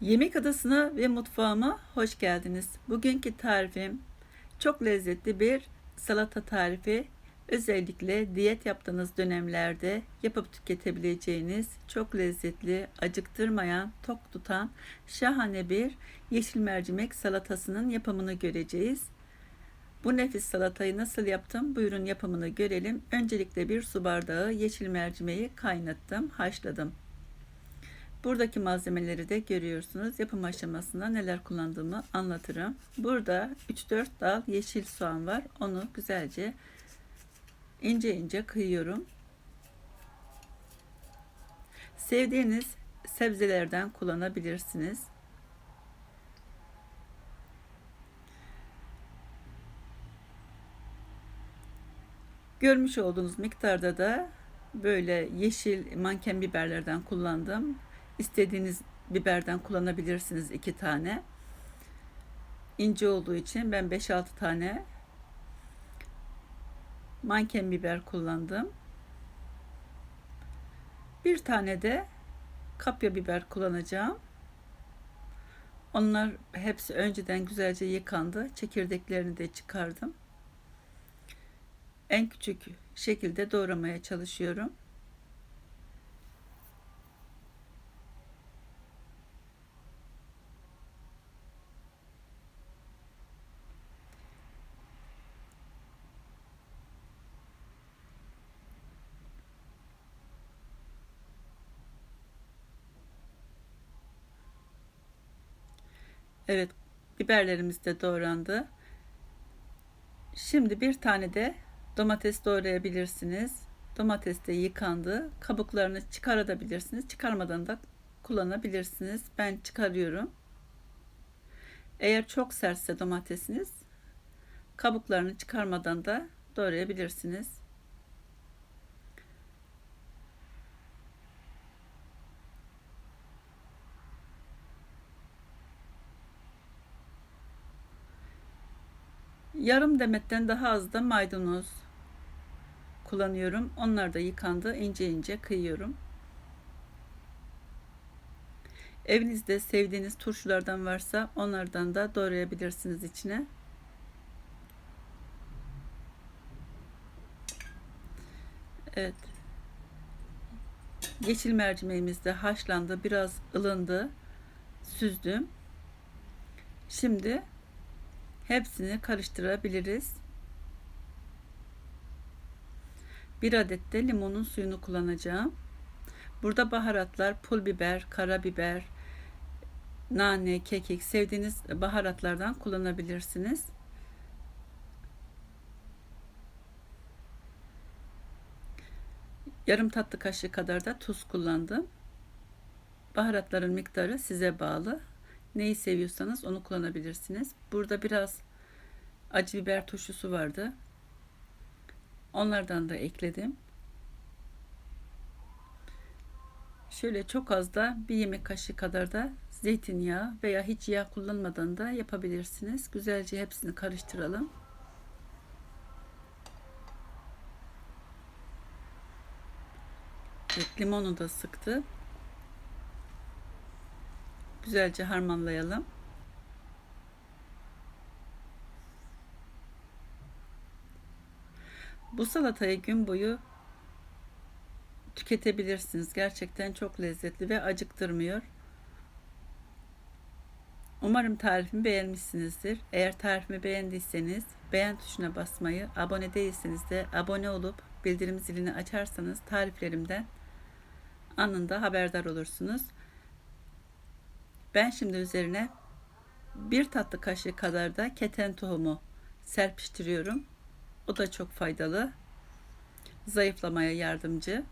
Yemek adasına ve mutfağıma hoş geldiniz. Bugünkü tarifim çok lezzetli bir salata tarifi. Özellikle diyet yaptığınız dönemlerde yapıp tüketebileceğiniz çok lezzetli, acıktırmayan, tok tutan şahane bir yeşil mercimek salatasının yapımını göreceğiz. Bu nefis salatayı nasıl yaptım? Buyurun yapımını görelim. Öncelikle bir su bardağı yeşil mercimeği kaynattım, haşladım. Buradaki malzemeleri de görüyorsunuz. Yapım aşamasında neler kullandığımı anlatırım. Burada 3-4 dal yeşil soğan var. Onu güzelce ince ince kıyıyorum. Sevdiğiniz sebzelerden kullanabilirsiniz. Görmüş olduğunuz miktarda da böyle yeşil manken biberlerden kullandım. İstediğiniz biberden kullanabilirsiniz iki tane. İnce olduğu için ben 5-6 tane manken biber kullandım. Bir tane de kapya biber kullanacağım. Onlar hepsi önceden güzelce yıkandı. Çekirdeklerini de çıkardım. En küçük şekilde doğramaya çalışıyorum. Evet, biberlerimiz de doğrandı. Şimdi bir tane de domates doğrayabilirsiniz. Domates de yıkandı. Kabuklarını çıkarabilirsiniz. Çıkarmadan da kullanabilirsiniz. Ben çıkarıyorum. Eğer çok sertse domatesiniz kabuklarını çıkarmadan da doğrayabilirsiniz. Yarım demetten daha az da maydanoz kullanıyorum. Onlar da yıkandı. ince ince kıyıyorum. Evinizde sevdiğiniz turşulardan varsa onlardan da doğrayabilirsiniz içine. Evet. Yeşil mercimeğimiz de haşlandı. Biraz ılındı. Süzdüm. Şimdi Hepsini karıştırabiliriz. Bir adet de limonun suyunu kullanacağım. Burada baharatlar pul biber, karabiber, nane, kekik sevdiğiniz baharatlardan kullanabilirsiniz. Yarım tatlı kaşığı kadar da tuz kullandım. Baharatların miktarı size bağlı. Neyi seviyorsanız onu kullanabilirsiniz. Burada biraz acı biber turşusu vardı. Onlardan da ekledim. Şöyle çok az da bir yemek kaşığı kadar da zeytinyağı veya hiç yağ kullanmadan da yapabilirsiniz. Güzelce hepsini karıştıralım. Evet, limonu da sıktı. Güzelce harmanlayalım. Bu salatayı gün boyu tüketebilirsiniz. Gerçekten çok lezzetli ve acıktırmıyor. Umarım tarifimi beğenmişsinizdir. Eğer tarifimi beğendiyseniz beğen tuşuna basmayı, abone değilseniz de abone olup bildirim zilini açarsanız tariflerimden anında haberdar olursunuz. Ben şimdi üzerine bir tatlı kaşığı kadar da keten tohumu serpiştiriyorum. O da çok faydalı. Zayıflamaya yardımcı.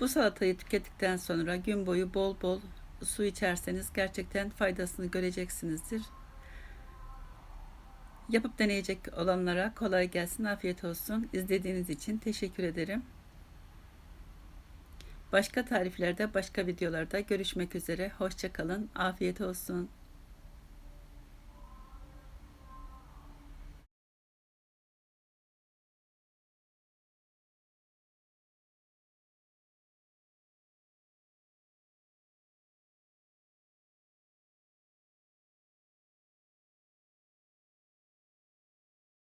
Bu salatayı tükettikten sonra gün boyu bol bol su içerseniz gerçekten faydasını göreceksinizdir. Yapıp deneyecek olanlara kolay gelsin, afiyet olsun. İzlediğiniz için teşekkür ederim. Başka tariflerde, başka videolarda görüşmek üzere. Hoşçakalın. Afiyet olsun.